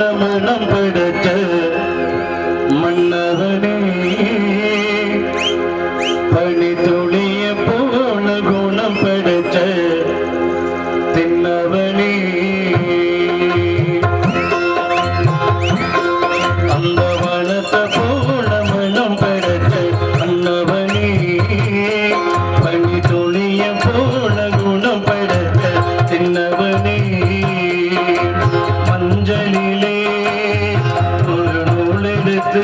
போல பிடித்த மன்னவனே பணி துளிய போல குணம் பிடித்த தின்னவனே. அந்த வனத்தை போல மனம் படைத்த மன்னவனே பனி துளிய போல குணம் பிடித்த தின்னவனே. எடுத்து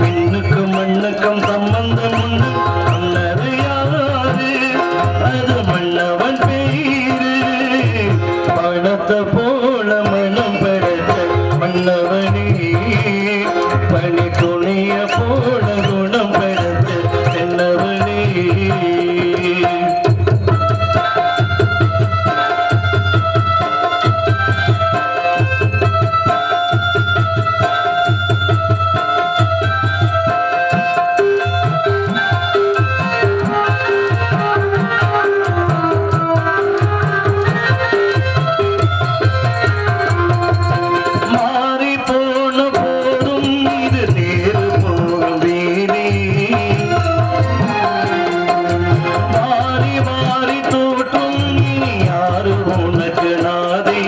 பெண்ணுக்கும் மண்ணுக்கும் சம்பந்தம் உண்டு. மன்னது யாரு? அது மன்னவன் பேரு. பணத்தை போல மனம் மன்னவனே. துணிய போல நாதே